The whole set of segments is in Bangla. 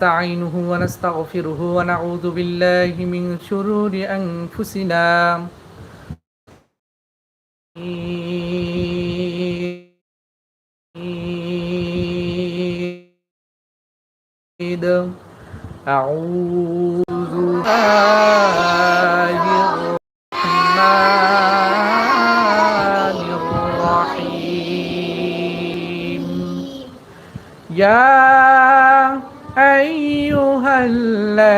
نستعينه ونستغفره ونعوذ بالله من شرور أنفسنا. أعوذ بالله الرحمن الرحيم. يا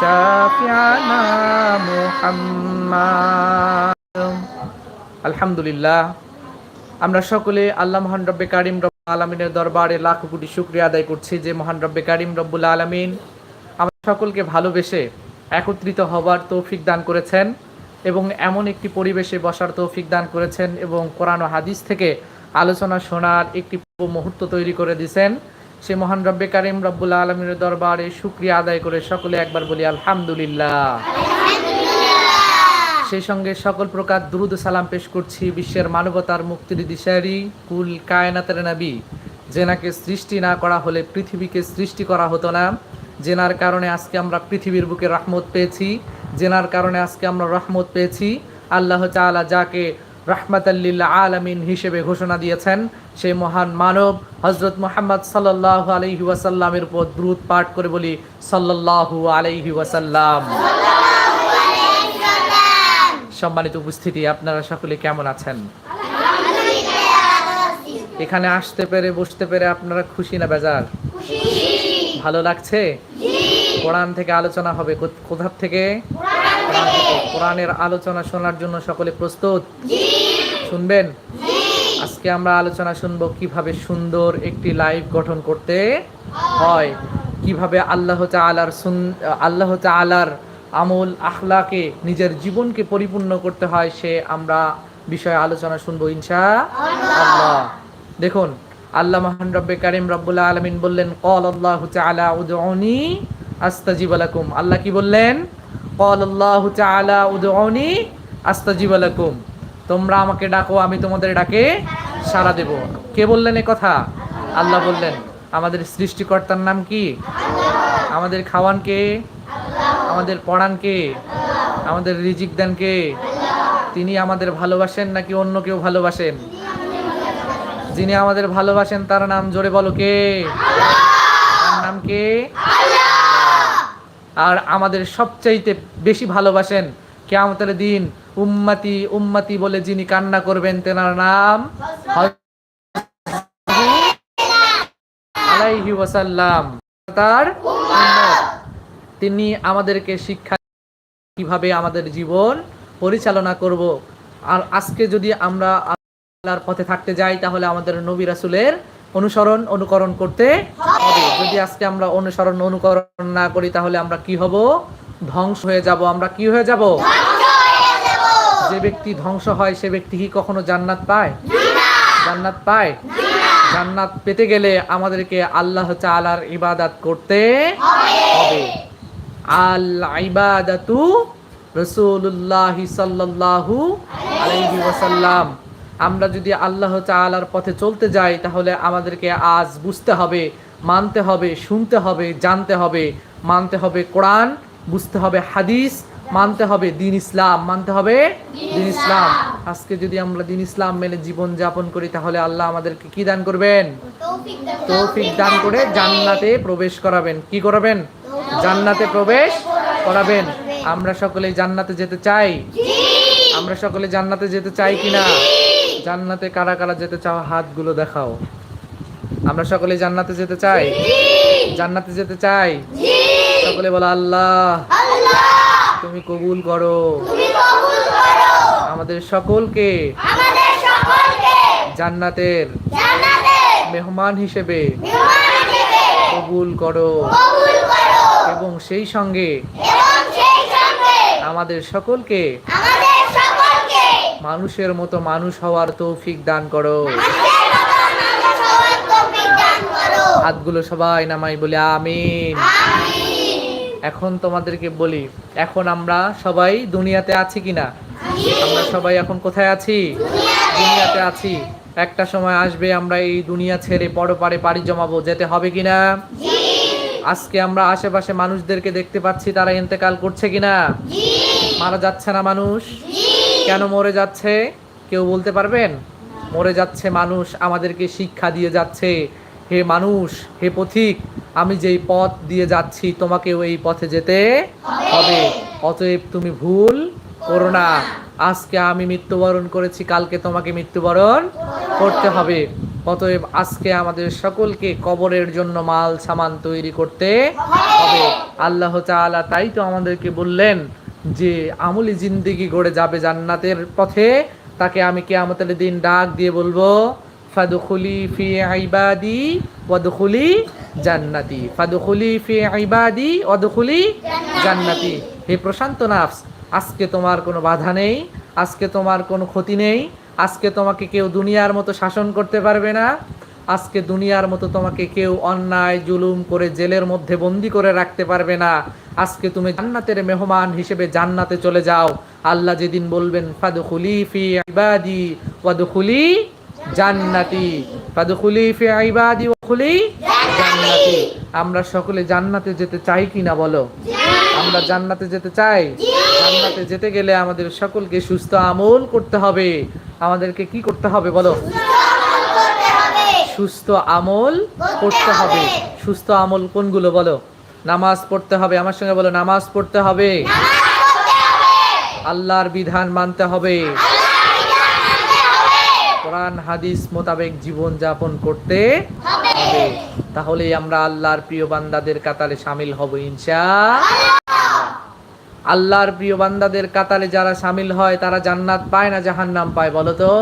শাফিয়ানা আলহামদুলিল্লাহ। আমরা সকলে আল্লাহ মহান রব্বে কারিম রব আলমিনের দরবারে লাখ কোটি শুক্রিয়া আদায় করছি যে মহান রব্বে কারিম রব্বুল আলমিন আমরা সকলকে ভালোবেসে একত্রিত হবার তৌফিক দান করেছেন এবং এমন একটি পরিবেশে বসার তৌফিক দান করেছেন এবং কোরআন হাদিস থেকে আলোচনা শোনার একটি মুহূর্ত তৈরি করে দিয়েছেন। সে মহান রব্বে কারিম রব্বুল আলমিনের দরবারে শুক্রিয়া আদায় করে সকলে একবার বলি আলহামদুলিল্লাহ। সেই সঙ্গে সকল প্রকার দ্রুত সালাম পেশ করছি বিশ্বের মানবতার মুক্তির দিশারি কুল কায়নাতের নবী জেনাকে সৃষ্টি না করা হলে পৃথিবীকে সৃষ্টি করা হতো না জেনার কারণে আজকে আমরা পৃথিবীর বুকে রহমত পেয়েছি জেনার কারণে আজকে আমরা রহমত পেয়েছি। আল্লাহ তাআলা যাকে রাহমাতাল্লিল্লাহ আলামিন হিসেবে ঘোষণা দিয়েছেন সেই মহান মানব হজরত মোহাম্মদ সাল্লাহ আলহি ওয়াসাল্লামের উপর দ্রুত পাঠ করে বলি সাল্লাহু আলাইহি ওয়াসাল্লাম। সম্মানিত উপস্থিতি আপনারা সকলে কেমন আছেন? এখানে আসতে পেরে বসতে পেরে আপনারা খুশি না বেজার? ভালো লাগছে? কোরআন থেকে আলোচনা হবে কোথ- কোথার থেকে? কোরআন থেকে। কোরআনের আলোচনা শোনার জন্য সকলে প্রস্তুত? শুনবেন? আজকে আমরা আলোচনা শুনব কীভাবে সুন্দর একটি লাইফ গঠন করতে হয়। কীভাবে আল্লাহ তাআলার সুন আল্লাহ তাআলার আমল, আখলাকে, নিজের জীবনকে পরিপূর্ণ করতে হয় সে আমরা বিষয়ে আলোচনা শুনব ইনশা আল্লাহ। দেখুন, আল্লাহ মহান রব্বে কারিম রব্বুল আলমিন বললেন কল আল্লাহ লাকুম। আল্লাহ কি বললেন? তোমরা আমাকে ডাকো, আমি তোমাদের ডাকে সাড়া দেব। কে বললেন এ কথা? আল্লাহ বললেন, আমাদের সৃষ্টিকর্তার নাম কি? আমাদের খাওয়ান কে? আমাদের পড়ান কে? আমাদের রিজিক দেন কে? তিনি আমাদের ভালোবাসেন নাকি অন্য কেউ ভালোবাসেন? যিনি আমাদের ভালোবাসেন, তার নাম জোরে বলো কে? তার নাম কে? আর আমাদের সবচাইতে বেশি ভালোবাসেন কেয়ামতের দিন উম্মাতি, উম্মতি বলে যিনি কান্না করবেন, তেনার নাম আলাইহি ওয়াসাল্লাম। তার তিনি আমাদেরকে শিক্ষা কীভাবে আমাদের জীবন পরিচালনা করব। আর আজকে যদি আমরা আল্লাহর পথে থাকতে যাই, তাহলে আমাদের নবী রাসূলের অনুসরণ, অনুকরণ করতে হবে। যদি আজকে আমরা অনুসরণ, অনুকরণ না করি, তাহলে আমরা কি হব? ধ্বংস হয়ে যাব। আমরা কি হয়ে যাব? যে ব্যক্তি ধ্বংস হয়, সে ব্যক্তি কি কখনো জান্নাত পায়? জান্নাত পায়। জান্নাত পেতে গেলে আমাদেরকে আল্লাহ তাআলার ইবাদত করতে হবে। আল ইবাদাতু রাসূলুল্লাহ সাল্লাল্লাহু আলাইহি ওয়াসাল্লাম। আমরা যদি আল্লাহ তাআলার পথে চলতে যাই তাহলে আমাদেরকে আজ বুঝতে হবে মানতে হবে শুনতে হবে জানতে হবে। মানতে হবে কোরআন বুঝতে হবে হাদিস মানতে হবে দিন ইসলাম মানতে হবে দিন ইসলাম। আজকে যদি আমরা দিন ইসলাম মেনে জীবন যাপন করি তাহলে আল্লাহ আমাদেরকে কি দান করবেন? তৌফিক দান করে জান্নাতে প্রবেশ করাবেন। কি করাবেন? জান্নাতে প্রবেশ করাবেন। আমরা সকলে জান্নাতে যেতে চাই। আমরা সকলে জান্নাতে যেতে চাই কিনা? জান্নাতে কারা কারা যেতে চাও, হাতগুলো দেখাও। আমরা সকলে জান্নাতে যেতে চাই? জান্নাতে যেতে চাই? সকলে বলো, আল্লাহ। তুমি কবুল করো। আমাদের সকলকে জান্নাতের মেহমান হিসেবে কবুল করো। এবং সেই সঙ্গে আমাদের সকলকে মানুষের মতো মানুষ হওয়ার তৌফিক দান করো। হাতগুলো সবাই নামাই বলে আমিন। আমিন। এখন তোমাদেরকে বলি এখন আমরা সবাই দুনিয়াতে আছি কিনা? আমরা সবাই এখন কোথায় আছি? দুনিয়াতে। আছি। একটা সময় আসবে আমরা এই দুনিয়া ছেড়ে পরপারে পাড়ি জমাবো যেতে হবে কিনা? আজকে আমরা আশেপাশে মানুষদেরকে দেখতে পাচ্ছি তারা ইন্তেকাল করছে কিনা? মারা যাচ্ছে না মানুষ? কেন মরে যাচ্ছে? কেউ বলতে পারবেন? মরে যাচ্ছে মানুষ, আমাদেরকে শিক্ষা দিয়ে যাচ্ছে। হে মানুষ, হে পথিক, আমি যেই পথ দিয়ে যাচ্ছি, তোমাকেও এই পথে যেতে হবে। অতএব তুমি ভুল করো না। আজকে আমি মৃত্যুবরণ করেছি, কালকে তোমাকে মৃত্যুবরণ করতে হবে। অতএব আজকে আমাদের সকলকে কবরের জন্য মাল সামান তৈরি করতে হবে। আল্লাহ তাআলা তাই তো আমাদেরকে বললেন যে আমলি জিন্দিগি গড়ে যাবে জান্নাতের পথে, তাকে আমি কে কেয়ামতের দিন ডাক দিয়ে বলব, ফাদুখুলি ফি ইবাদি ওয়াদখুলি জান্নাতি, ফাদুখুলি ফি ইবাদি ওয়াদখুলি জান্নাতি। হে প্রশান্ত নাফস, আজকে তোমার কোনো বাধা নেই, আজকে তোমার কোনো ক্ষতি নেই, আজকে তোমাকে কেউ দুনিয়ার মতো শাসন করতে পারবে না। আজকে দুনিয়ার মতো তোমাকে কেউ অন্যায়, জুলুম করে জেলের মধ্যে বন্দি করে রাখতে পারবে না। আজকে তুমি জান্নাতের মেহমান হিসেবে জান্নাতে চলে যাও। আল্লাহ যেদিন বলবেন, ফাদুখুলি ফি ওয়াদখুলি জান্নাতি। ফাদুখুলি ফি ইবাদি ওয়াদখুলি জান্নাতি। আমরা সকলে জান্নাতে যেতে চাই কিনা বলো? আমরা জান্নাতে যেতে চাই? জান্নাতে যেতে গেলে আমাদের সকলকে সুস্থ আমল করতে হবে। আমাদেরকে কি করতে হবে বলো? সুস্থ আমল করতে হবে। সুস্থ আমল কোনগুলো বলো? নামাজ পড়তে হবে। আমার সঙ্গে বলো নামাজ পড়তে হবে। আল্লাহর বিধান মানতে হবে। কোরআন হাদিস মোতাবেক জীবন যাপন করতে হবে। তাহলে আমরা আল্লাহর প্রিয় বান্দাদের কাতারে সামিল হব ইনশা আল্লাহর প্রিয় বান্দাদের কাতারে যারা সামিল হয় তারা জান্নাত পায় না জাহান্নাম পায় বলো তো?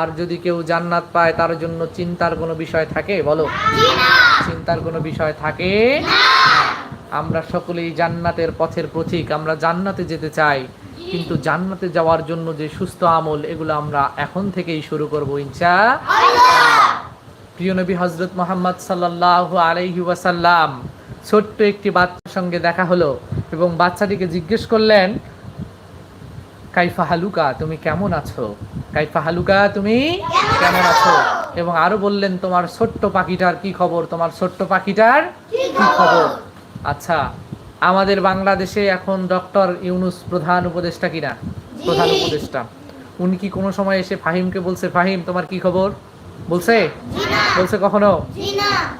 আর যদি কেউ জান্নাত পায়, তার জন্য চিন্তার কোনো বিষয় থাকে? বলো। চিন্তার কোনো বিষয় থাকে? আমরা সকলেই জান্নাতের পথের পথিক আমরা জান্নাতে যেতে চাই, কিন্তু জান্নাতে যাওয়ার জন্য যে সুস্থ আমল, এগুলো আমরা এখন থেকেই শুরু করব ইনশা প্রিয় নবী হজরত মোহাম্মদ সাল্লাহ আলাইহি ওয়াসাল্লাম ছোট্ট একটি বাচ্চার সঙ্গে দেখা হলো এবং বাচ্চাটিকে জিজ্ঞেস করলেন, কাইফা হালুকা, তুমি কেমন আছো? কাইফা হালুকা তুমি কেমন আছো? এবং আরও বললেন তোমার ছোট্ট পাখিটার কি খবর? তোমার ছোট্ট পাখিটার কি খবর? আচ্ছা আমাদের বাংলাদেশে এখন ডক্টর ইউনুস প্রধান উপদেষ্টা কিনা? প্রধান উপদেষ্টা। উনি কি কোনো সময় এসে ফাহিমকে বলছে ফাহিম তোমার কি খবর? বলছে? বলছে কখনো?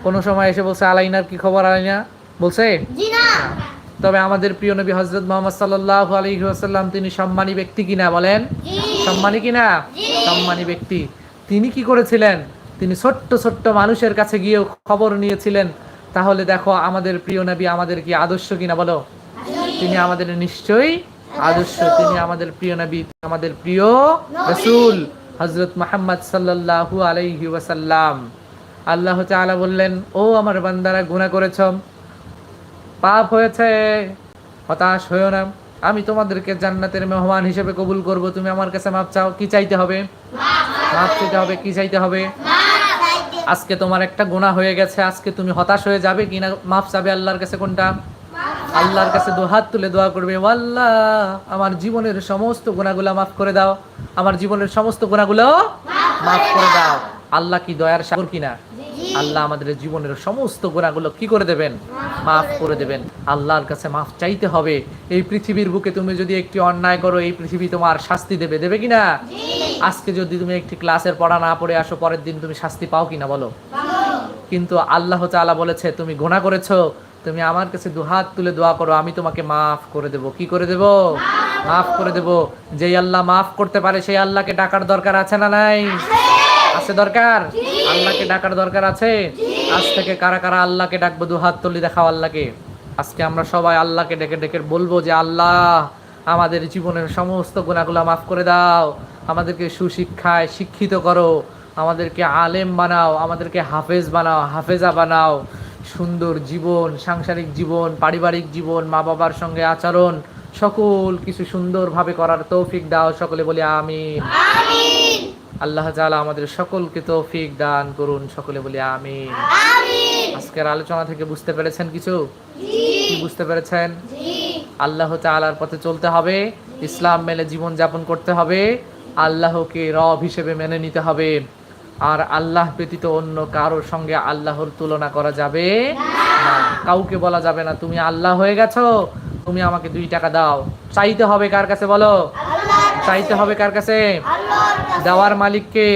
কোনো সময় এসে বলছে আলাইনার কি খবর আলাইনা? বলছে? না। তবে আমাদের প্রিয় নবী হজরত মোহাম্মদ সাল্লাহ আলহি আসাল্লাম তিনি সম্মানী ব্যক্তি কিনা বলেন? সম্মানী কিনা? সম্মানী ব্যক্তি। তিনি কি করেছিলেন? তিনি ছোট্ট ছোট্ট মানুষের কাছে গিয়েও খবর নিয়েছিলেন। তাহলে দেখো আমাদের প্রিয় নবী আমাদের কি আদর্শ কিনা বলো? তিনি আমাদের নিশ্চয়ই আদর্শ। তিনি আমাদের প্রিয় নবী আমাদের প্রিয় রসুল হজরত মোহাম্মদ সাল্লাল্লাহু আলাইহি ওয়াসাল্লাম। আল্লাহ তাআলা বললেন ও আমার বান্দারা গুনাহ করেছ। পাপ হয়েছে, হতাশ হয়েও না। আমি তোমাদেরকে জান্নাতের মেহমান হিসেবে কবুল করব। তুমি আমার কাছে মাপ চাও, কি চাইতে হবে? মাপ চাইতে হবে, কি চাইতে হবে? আজকে তোমার একটা গুনাহ হয়ে গেছে। আজকে তুমি হতাশ হয়ে যাবে কি না মাপ চাবে আল্লাহর কাছে কোনটা? আল্লাহর কাছে হাত তুলে দোয়া করবে "ও আল্লাহ আমার জীবনের সমস্ত গুণাগুলো মাফ করে দাও। আমার জীবনের সমস্ত গুণাগুলো মাফ করে দাও। আল্লাহ কি দয়ার সাগর কিনা? আল্লাহ আমাদের জীবনের সমস্ত গুণাগুলো কি করে দেবেন? মাফ করে দেবেন। আল্লাহর কাছে মাফ চাইতে হবে। এই পৃথিবীর বুকে তুমি যদি একটি অন্যায় করো এই পৃথিবী তোমার শাস্তি দেবে। দেবে কিনা আজকে যদি তুমি একটি ক্লাসের পড়া না পড়ে আসো পরের দিন তুমি শাস্তি পাও কিনা বলো? কিন্তু আল্লাহ তাআলা বলেছে তুমি গুনাহ করেছ। তুমি আমার কাছে দুহাত তুলে দোয়া করো আমি তোমাকে মাফ করে দেব। কি করে দেব? মাফ করে দেব। যেই আল্লাহ মাফ করতে পারে সেই আল্লাহকে ডাকার দরকার আছে না নাই? আছে দরকার? আল্লাহকে ডাকার দরকার আছে? আজ থেকে কারা কারা আল্লাহকে ডাকবো, দু হাত তুলি দেখাও আল্লাহকে। আজকে আমরা সবাই আল্লাহকে ডেকে ডেকে বলব যে, আল্লাহ, আমাদের জীবনের সমস্ত গুণাগুলা মাফ করে দাও। আমাদেরকে সুশিক্ষায় শিক্ষিত করো। আমাদেরকে আলেম বানাও। আমাদেরকে হাফেজ বানাও, হাফেজা বানাও। সুন্দর জীবন, সাংসারিক জীবন, পারিবারিক জীবন মা বাবার সঙ্গে আচরণ, সকল কিছু সুন্দরভাবে করার তৌফিক দাও। সকলে বলি আমি আল্লাহ তাআলা আমাদের সকলকে তৌফিক দান করুন সকলে বলি আমিন। আজকের আলোচনা থেকে বুঝতে পেরেছেন কিছু? কি বুঝতে পেরেছেন? আল্লাহ তাআলার পথে চলতে হবে ইসলাম মেলে জীবন যাপন করতে হবে আল্লাহকে রব হিসেবে মেনে নিতে হবে। আর আল্লাহ ব্যতীত অন্য কারোর সঙ্গে আল্লাহর তুলনা করা যাবে না। কাউকে বলা যাবে না তুমি আল্লাহ হয়ে গেছো তুমি আমাকে দুই টাকা দাও। চাইতে হবে কার কাছে বলো? চাইতে হবে কার কাছে? দেওয়ার মালিককে।